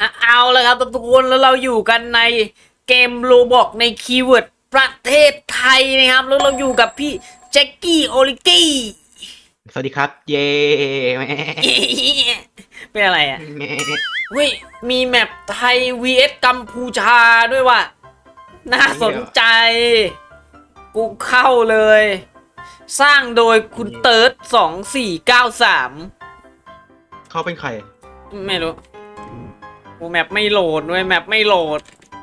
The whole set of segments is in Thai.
อะเอาเลยครับทุกคนแล้วเราอยู่กันในเกมโลบอกในคีย์เวิร์ดประเทศไทยนะครับ แล้วเราอยู่กับพี่แจ็คกี้โอลิกี้สวัสดีครับ เย้แม่เป็นอะไรอะแม่เฮ้ยมีแมปไทย vs กัมพูชาด้วยว่ะน่าสนใจ กูเข้าเลย สร้างโดยคุณเติร์ดสองสี่เก้าสามเขาเป็นใคร ไม่รู้ กูแมปไม่โหลดด้วยแมปไม่โหลด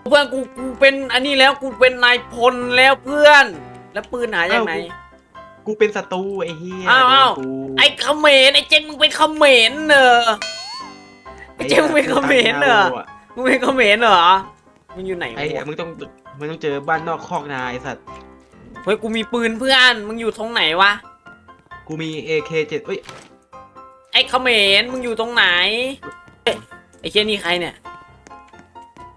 เพื่อนกูกูเป็นอันนี้แล้วกูเป็นนายพลแล้วเพื่อน แล้วปืนหาจากไหน กูเป็นศัตรูไอ้เหี้ยอ้าวอ้าวโดนกูไอ้เขมรไอ้เจ๊งมึงเป็นเขมรเนอะไอ้เจ๊งมึงเป็นเขมรเนอะมึงเป็นเขมรเหรอมึงอยู่ไหนไอ้เหี้ยวะ มึงต้องมึงต้องเจอบ้านนอกคอกนาไอ้สัตว์เฮ้ยกูมีปืนเพื่อน มึงอยู่ตรงไหนวะ กูมี AK7 เอ้ยไอ้เขมรมึงอยู่ตรงไหน เอ้ยไอ้เชี่ยนี่ใครเนี่ย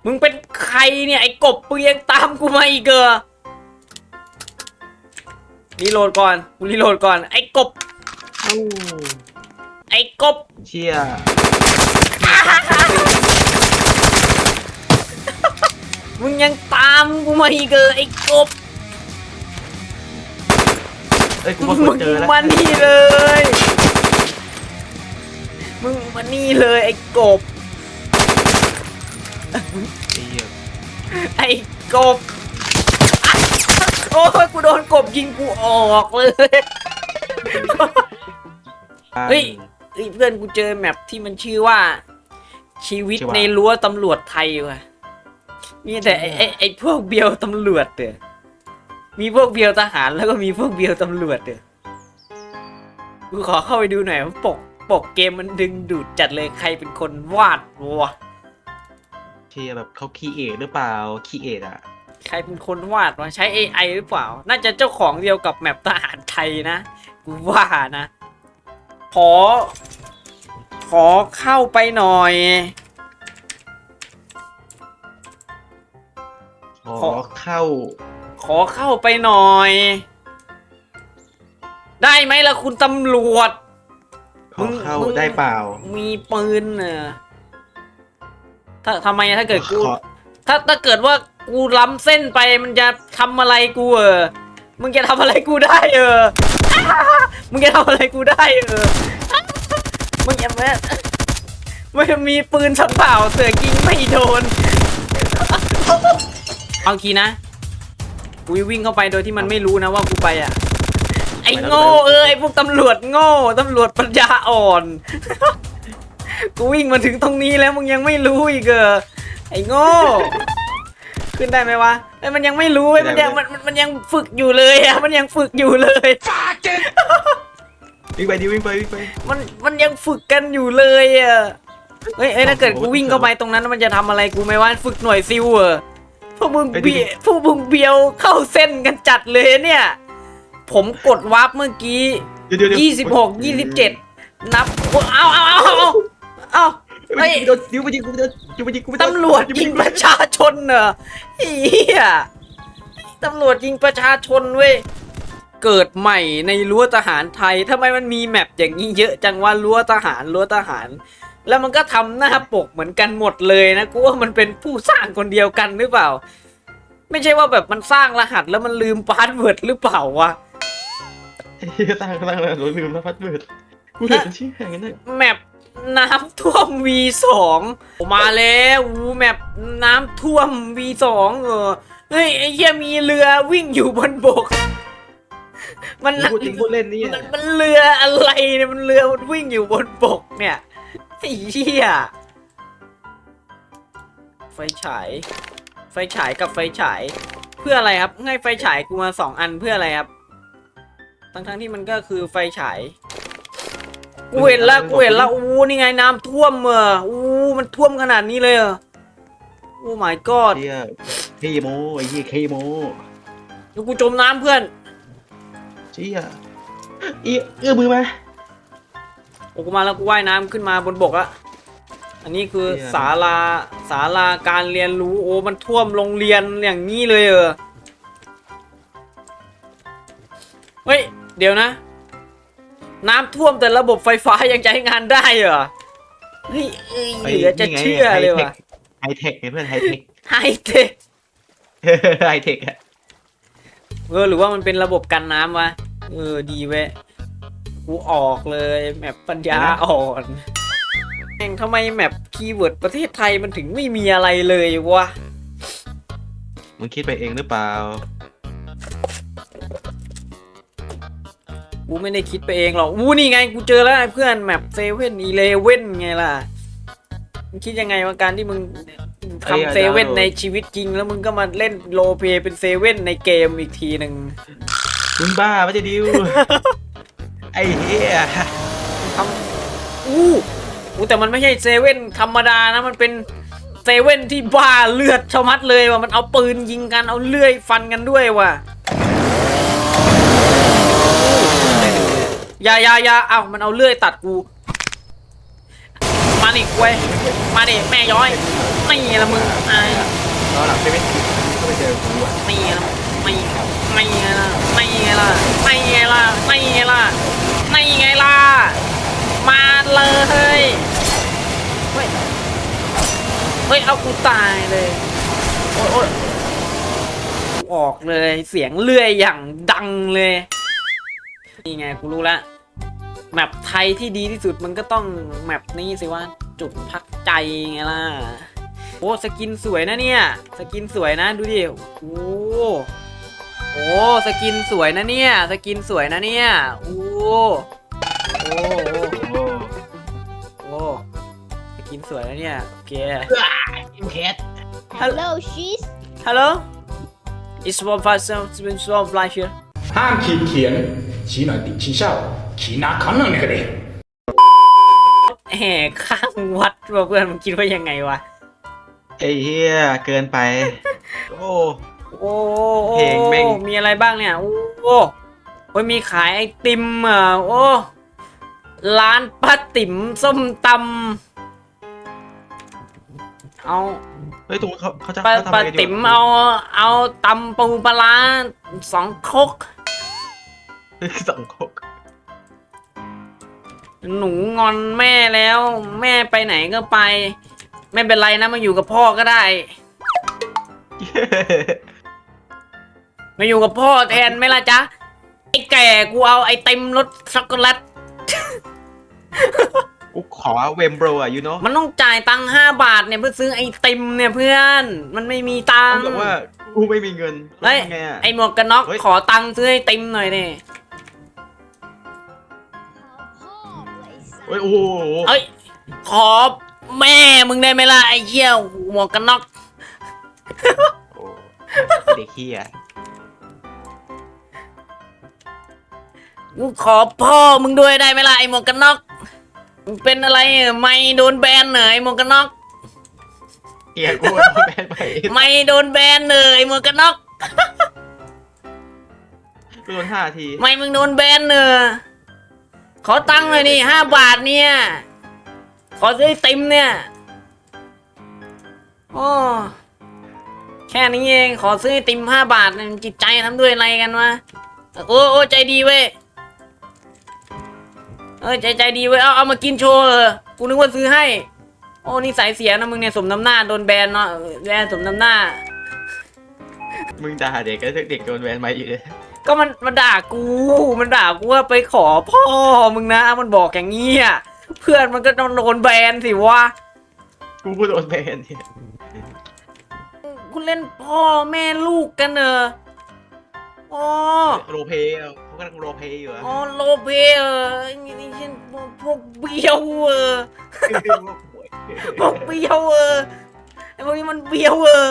มึงเป็นใครเนี่ยไอ้กบมึงยังตามกูมาอีกเหรอรีโหลดก่อนกูรีโหลดก่อน ไอ้กบเอ้าไอ้กบ เชี่ยมึงยังตามกูมาอีกเหรอไอ้กบเอ้ยกูมึว่างกูเจอแล้วมานี่เลย มึงมานี่เลยไอ้กบ ไอ้เหี้ยไอ้กบอะโอ้ยกูโดนกบยิงกูออกเลย เฮ้ย เฮ้ยเพื่อนกูเจอแมปที่มันชื่อว่า ชีวิตชื่อว่าในรั้วตำรวจไทยว่ะ มีแต่ไอ้ไอ้ไอ้พวกเบียวตำรวจเด้อมีพวกเบียวทหารแล้วก็มีพวกเบียวตำรวจเด้อกูขอเข้าไปดูหน่อยว่าปก ปกเกมมันดึงดูดจัดเลยใครเป็นคนวาดวะ เชี่ยแบบเขาคีเอทหรือเปล่าคีเอทอะ ใครเป็นคนวาดวะใช้ AI หรือเปล่า น่าจะเจ้าของเดียวกับแมปทหารไทยนะกูว่านะ ขอ ขอเข้าไปหน่อยขอขอเข้า ขอเข้าไปหน่อย ได้ไหมล่ะคุณตำรวจ ขอเข้ามึง ได้เปล่า มีปืนเนอะ ถ้าทำไมอะถ้าเกิดกู ขอถ้าถ้าเกิดว่ากูล้ำเส้นไปมันจะทำอะไรกูเออ มึงจะทำอะไรกูได้เออมึงจะทำอะไรกูได้เออมึงอย่ามาไม่มีปืนฉันเปล่าเสือกยิงไม่โดน เอาคีนะ กูวิ่งเข้าไปโดยที่มันไม่รู้นะว่ากูไปอะ ไอ้โง่เอ้ยพวกตำรวจโง่ตำรวจปัญญาอ่อน กูวิ่งมาถึงตรงนี้แล้วมึงยังไม่รู้อีกเหรอไอ้โง่ ขึ้นได้ไหมวะไอ้ยมันยังไม่รู้เว้ยมันยังมันมันมันยังฝึกอยู่เลยอะมันยังฝึกอยู่เลย วิ่งไปดิวิ่งไปวิ่งไป มันมันยังฝึกกันอยู่เลยอะเฮ้ยเอ้ยถ้าเกิดกูวิ่งเข้าไปตรงนั้นมันจะทำอะไรกูไหมวะฝึกหน่วยซิลเหรอพวกมึงเบียพวกมึงเบียวเข้าเส้นกันจัดเลยเนี่ย ผมกดวาร์ปเมื่อกี้เดี๋ยวเดี๋ยวเดี๋ยว ยี่สิบหกยี่สิบเจ็ดนับเอาเอาเอาเอาเอา เอาเฮ้เฮ้ยยโดนดิ้วไปยิงกูโดนดิ้วไปยิงกูไม่โดนตำรวจยิงประชาชนเหรอเฮียตำรวจยิงประชาชนเว้ย เกิดใหม่ในรั้วทหารไทยทำไมมันมีแมปอย่างนี้เยอะจังว่ารั้วทหารรั้วทหาร แล้วมันก็ทำหน้าปกเหมือนกันหมดเลยนะกูว่ามันเป็นผู้สร้างคนเดียวกันหรือเปล่า ไม่ใช่ว่าแบบมันสร้างรหัสแล้วมันลืมพาสเวิร์ดหรือเปล่าวะเฮียตั้งตั้งเลยโดนลืมแล้วพัดเบิดกูเหลือเป็นชื่อแข่งกันเลยแมป น้ำท่วม V2 มาแล้วอูแมปน้ำท่วม V2 เออเฮ้ยไอ้เหี้ยมีเรือวิ่งอยู่บนบก มันพูดจริงพูดเล่นนี่มันมันเรืออะไรเนี่ยมันเรือมันวิ่งอยู่บนบกเนี่ยไอ้เหี้ยไฟฉาย ไฟฉายกับไฟฉาย เพื่ออะไรครับให้ไฟฉายกูมาสองอันเพื่ออะไรครับ ทั้งทั้งๆที่มันก็คือไฟฉาย กูเห็นแล้วกูเห็นแล้วอู้นี่ไงน้ำท่วมเอออู้มันท่วมขนาดนี้เลยเหรอโอ้ my god เฮียเคโมไอ้เฮียเคโมเดี๋ยวกูจมน้ำเพื่อนเชี่ยเอื้อเอื้อมือมาโอ้กูมาแล้วกูว่ายน้ำขึ้นมาบนบกละอันนี้คือเหี้ยศาลาศาลาการเรียนรู้โอ้มันท่วมโรงเรียนอย่างนี้เลยเออเฮ้ยเดี๋ยวนะ น้ำท่วมแต่ระบบไฟฟ้ายังใช้งานได้เหรอเฮ้ยเอ้ยเหลือจะเชื่อเลยว่ะไฮเทคไงเพื่อนไฮเทคไฮเทคไฮเทคอะเออหรือว่ามันเป็นระบบกันน้ำวะเออดีเว้ยกูออกเลยแมปปัญญาอ่อนแม่งทำไมแมปคีย์เวิร์ดประเทศไทยมันถึงไม่มีอะไรเลยวะมึงคิดไปเองหรือเปล่า กูไม่ได้คิดไปเองหรอกอู้นี่ไงกูเจอแล้วไอ้เพื่อนแมปเซเว่นอีเลเว่นไงล่ะมึงคิดยังไงว่าการที่มึงเอ้ยทำเซเว่นดาวน์โหลดในชีวิตจริง แล้วมึงก็มาเล่นโรลเพลย์เป็นเซเว่นในเกมอีกทีหนึ่งมึงบ้าไม่ใช่ดิวไอ้เหี้ยทำอู้อู้แต่มันไม่ใช่เซเว่นธรรมดานะมันเป็นเซเว่นที่บ้าเลือดชะมัดเลยว่ะมันเอาปืนยิงกันเอาเลื่อยฟันกันด้วยว่ะ อย่าอย่าอย่าเอ้ามันเอาเลื่อยตัดกู มาดิเว้ยมาดิแม่ย้อยนี่ละมึงไอ้รอหลังใช่ไหมก็ไปเจอกูอะนี่ละไม่ไม่ไงล่ะไม่ไงล่ะไม่ไงล่ะไม่ไงล่ะไม่ไงล่ะมาเลยเฮ้ยเฮ้ยเอากูตายเลยโอ๊ยโอ๊ยกูออกเลยเสียงเลื่อยอย่างดังเลย นี่ไงกูรู้ละแมปไทยที่ดีที่สุดมันก็ต้องแมปนี้สิว่าจุดพักใจไงล่ะโอ้สกินสวยนะเนี่ย สกินสวยนะดูดิโอ้โอ้สกินสวยนะเนี่ย สกินสวยนะเนี่ยโอ้โอ้โอ้โอ้สกินสวยนะเนี่ยโอเคอิมแคท Hello, she's Hello It's one five seven seven twelve live here ห้ามขีดเขียน ชี้หน่อยติชี้เช่าชี้หนาขันนึ่งนี่ก็ดีแห่ข้างวัดว่าเพื่อนมึงคิดว่ายังไงวะ ไอ้เหี้ยเกินไป โอ้ โอ้เพลงแม่ง มีอะไรบ้างเนี่ย โอ้โอ้โอ้ยมีขายไอติมอะโอ้ร้านป้าติ๋มส้มตำเอาเฮ้ยตรงเขาเขาจะปลาเขาทำปลาไรกันอยู่ติ๋มเอาเอาตำปูปลาร้าสองครก สองโคกหนูงอนแม่แล้ว แม่ไปไหนก็ไป ไม่เป็นไรนะมาอยู่กับพ่อก็ได้ มาอยู่กับพ่อแทนไหมล่ะจ๊ะไอ้แก่กูเอาไอติมรสช็อกโกแลตกูขอเวมโบรอะยูโน่มันต้องจ่ายตังค์ห้าบาทเนี่ยเพื่อซื้อไอติมเนี่ยเพื่อน มันไม่มีตังเขาค์บอกว่ากูไม่มีเงินเฮ้ยทำไงอะไอหมวกกันน็อกเฮ้ยขอตังค์ซื้อไอติมหน่อยดิ เฮ้ยโอ้โหเอ้ย ขอแม่มึงได้ไหมล่ะไอเหี้ยหมวกกันน็อกโอ้เด็กเฮียกูขอพ่อมึงด้วยได้ไหมล่ะไอหมวกกันน็อกมึงเป็นอะไรอะไม่โดนแบนเหรอไอหมวกกันน็อกเฮียกูเอาแบนไปไม่โดนแบนเลยไอหมวกกันน็อกกูโดนห้าที ไม่มึงโดนแบนเนอะ ขอตังค์หน่อยดิห้าบาทเนี่ย ขอซื้อไอติมเนี่ยโอ้แค่นี้เองขอซื้อไอติมห้าบาทนจิตใจทำด้วยอะไรกันวะโอ้โอ้ใจดีเว้ยเออใจใจดีเว้ยเอาเอามากินโชว์เออกูนึกว่าซื้อให้ โอ้นี่สายเสียนะมึงเนี่ยสมน้ำหน้าโดนแบนเนาะแบนสมน้ำหน้า มึงด่าเด็กก็เด็กโดนแบนมาอีกเลย ก็มันมันด่ากู มันด่ากูว่าไปขอพ่อมึงนะ มันบอกอย่างนี้อะเพื่อนมันก็ต้องโดนแบนสิวะกูก็โดนแบนเนี่ยคุณเล่นพ่อแม่ลูกกันเนอะอ๋อโรลเพลย์อะเขากำลังโรลเพลย์อยู่อะอ๋อโลเปเออนี่นี่เช่นพวกเบี้ยวเออพวกเบี้ยวเออไอ้พวกนี้มันเบี้ยวเออ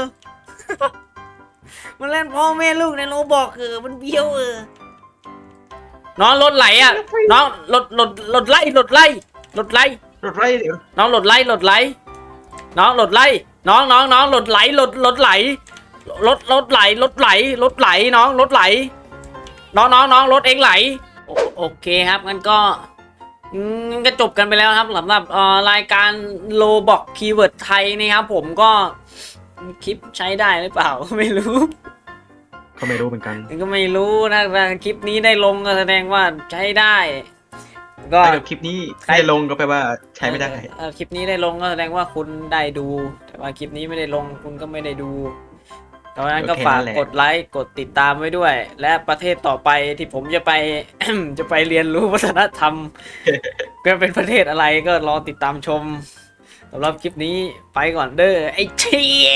มันเล่นพ่อแม่ลูกในโลบอกเออมันเบี้ยวเออ น้องรถไหลอะ น้องรถรถรถไล่รถไล่รถไล่รถไล่เดี๋ยวน้องหลดไล่หลดไล่น้องหลดไล่น้องน้องน้องหลดไหลหลดหลดไหลรถรถไหลรถไหลรถไหลน้องรถไหล น้องน้องน้องรถเองไหลโอโอเคครับงั้นก็อืมงั้นก็จบกันไปแล้วครับสำหรับเอ่อรายการโลบอกคีย์เวิร์ดไทยนะครับผมก็ คลิปใช้ได้หรือเปล่า ไม่รู้เขาไม่รู้เหมือนกันก็ไม่รู้นะแต่คลิปนี้ได้ลงก็แสดงว่าใช้ได้ ก็ถ้าเกิดคลิปนี้ไม่ได้ลงก็แปลว่าใช้ไม่ได้ เออคลิปนี้ได้ลงก็แสดงว่าคุณได้ดู แต่ว่าคลิปนี้ไม่ได้ลงคุณก็ไม่ได้ดูดังนั้นก็โอเคฝากนั่นแหละกดไลค์กดติดตามไว้ด้วย และประเทศต่อไปที่ผมจะไป จะไปเรียนรู้วัฒนธรรมก็เป็นประเทศอะไรก็รอติดตามชม สำหรับคลิปนี้ไปก่อนเด้อไอ้เชีย